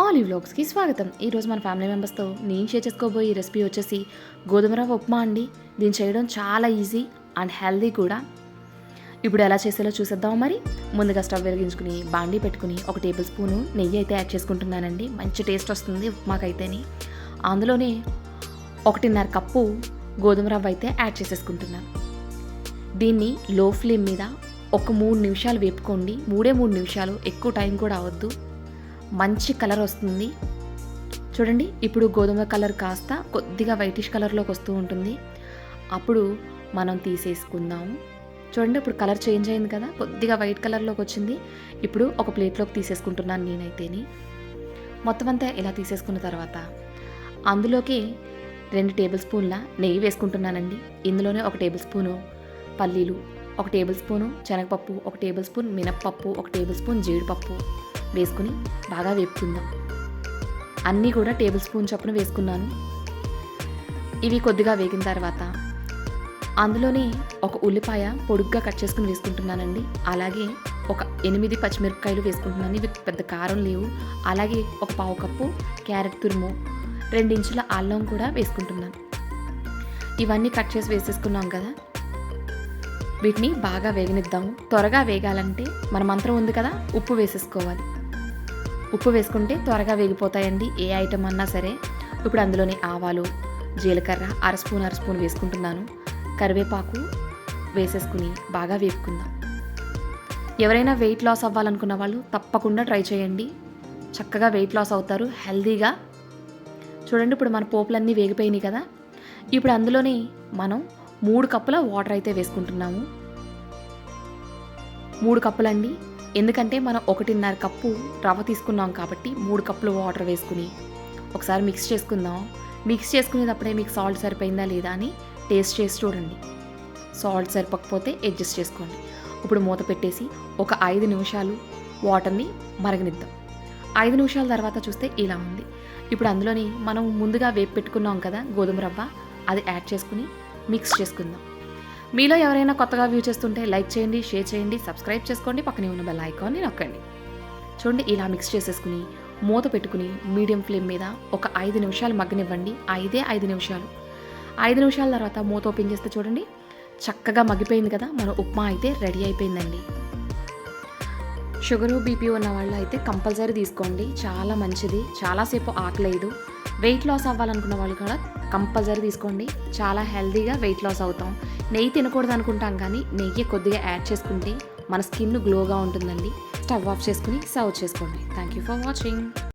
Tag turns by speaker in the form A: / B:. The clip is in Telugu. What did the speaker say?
A: ఆలివ్ వ్లాగ్స్కి స్వాగతం. ఈరోజు మన ఫ్యామిలీ మెంబర్స్తో నేను షేర్ చేసుకోబోయే రెసిపీ వచ్చేసి గోధుమ రవ్వ ఉప్మా అండి. దీన్ని చేయడం చాలా ఈజీ అండ్ హెల్దీ కూడా. ఇప్పుడు ఎలా చేసేలో చూసేద్దాం మరి. ముందుగా స్టవ్ వెలిగించుకుని బాండీ పెట్టుకుని ఒక టేబుల్ స్పూను నెయ్యి అయితే యాడ్ చేసుకుంటున్నానండి. మంచి టేస్ట్ వస్తుంది ఉప్మాకైతేని. అందులోనే ఒకటిన్నర కప్పు గోధుమ రవ్వ అయితే యాడ్ చేసేసుకుంటున్నాను దీన్ని లో ఫ్లేమ్ మీద ఒక మూడు నిమిషాలు వేపుకోండి. మూడే మూడు నిమిషాలు ఎక్కువ టైం కూడా అవద్దు. మంచి కలర్ వస్తుంది. చూడండి ఇప్పుడు గోధుమ కలర్ కాస్త కొద్దిగా వైటిష్ కలర్లోకి వస్తూ ఉంటుంది. అప్పుడు మనం తీసేసుకుందాము చూడండి ఇప్పుడు కలర్ చేంజ్ అయింది కదా కొద్దిగా వైట్ కలర్లోకి వచ్చింది. ఇప్పుడు ఒక ప్లేట్లోకి తీసేసుకుంటున్నాను నేనైతేని. మొత్తం అంతా ఇలా తీసేసుకున్న తర్వాత అందులోకి రెండు టేబుల్ స్పూన్ల నెయ్యి వేసుకుంటున్నానండి. ఇందులోనే ఒక టేబుల్ స్పూను పల్లీలు ఒక టేబుల్ స్పూను శనగపప్పు ఒక టేబుల్ స్పూన్ మినప్పప్పు ఒక టేబుల్ స్పూన్ జీడిపప్పు. వేసుకుని బాగా వేపుకుందాం. అన్నీ కూడా టేబుల్ స్పూన్ చొప్పున వేసుకున్నాను. ఇవి కొద్దిగా వేగిన తర్వాత అందులోనే ఒక ఉల్లిపాయ పొడుగ్గా కట్ చేసుకుని వేసుకుంటున్నానండి. అలాగే ఒక ఎనిమిది పచ్చిమిరపకాయలు వేసుకుంటున్నాను. ఇవి పెద్ద కారం లేవు. అలాగే ఒక పావు కప్పు క్యారెట్ తురుము రెండించుల అల్లం కూడా వేసుకుంటున్నాను. ఇవన్నీ కట్ చేసి వేసేసుకున్నాం కదా. వీటిని బాగా వేగనిద్దాము. త్వరగా వేగాలంటే మన మంత్రం ఉంది కదా ఉప్పు వేసేసుకోవాలి. ఉప్పు వేసుకుంటే త్వరగా వేగిపోతాయండి. ఏ ఐటమ్ అన్నా సరే. ఇప్పుడు అందులోని ఆవాలు జీలకర్ర అర స్పూన్ అర స్పూన్ వేసుకుంటున్నాను. కరివేపాకు వేసేసుకుని బాగా వేపుకుందాం. ఎవరైనా వెయిట్ లాస్ అవ్వాలనుకున్న వాళ్ళు తప్పకుండా ట్రై చేయండి. చక్కగా వెయిట్ లాస్ అవుతారు. హెల్దీగా. చూడండి ఇప్పుడు మన పోపులన్నీ వేగిపోయినాయి కదా. ఇప్పుడు అందులోనే మనం మూడు కప్పుల వాటర్ అయితే వేసుకుంటున్నాము. మూడు కప్పులండి. ఎందుకంటే మనం ఒకటిన్నర కప్పు రవ్వ తీసుకున్నాం కాబట్టి మూడు కప్పులు వాటర్ వేసుకుని ఒకసారి మిక్స్ చేసుకుందాం. మిక్స్ చేసుకునేటప్పుడే మీకు సాల్ట్ సరిపోయిందా లేదా అని టేస్ట్ చేసి చూడండి. సాల్ట్ సరిపోకపోతే అడ్జస్ట్ చేసుకోండి. ఇప్పుడు మూత పెట్టేసి ఒక ఐదు నిమిషాలు వాటర్ని మరగనిద్దాం. ఐదు నిమిషాల తర్వాత చూస్తే ఇలా ఉంది. ఇప్పుడు అందులోని మనం ముందుగా వేపు పెట్టుకున్నాం కదా గోధుమ రవ్వ అది యాడ్ చేసుకుని మిక్స్ చేసుకుందాం. మీలో ఎవరైనా కొత్తగా వ్యూ చేస్తుంటే లైక్ చేయండి షేర్ చేయండి సబ్స్క్రైబ్ చేసుకోండి పక్కనే ఉన్న బెల్ ఐకాన్ని నొక్కండి. చూడండి ఇలా మిక్స్ చేసేసుకుని మూత పెట్టుకుని మీడియం ఫ్లేమ్ మీద ఒక ఐదు నిమిషాలు మగ్గనివ్వండి. ఐదే ఐదు నిమిషాలు. ఐదు నిమిషాల తర్వాత మూత ఓపెన్ చేస్తే చూడండి చక్కగా మగ్గిపోయింది కదా. మన ఉప్మా అయితే రెడీ అయిపోయిందండి. షుగరు బీపీ ఉన్న వాళ్ళు అయితే కంపల్సరీ తీసుకోండి. చాలా మంచిది. చాలాసేపు ఆకలేదు. వెయిట్ లాస్ అవ్వాలనుకున్న వాళ్ళు కూడా కంపల్సరీ తీసుకోండి. చాలా హెల్తీగా వెయిట్ లాస్ అవుతాం. నెయ్యి తినకూడదు అనుకుంటాం కానీ నెయ్యి కొద్దిగా యాడ్ చేసుకుంటే మన స్కిన్ గ్లోగా ఉంటుందండి. స్టవ్ ఆఫ్ చేసుకుని సర్వ్ చేసుకోండి. Thank you for watching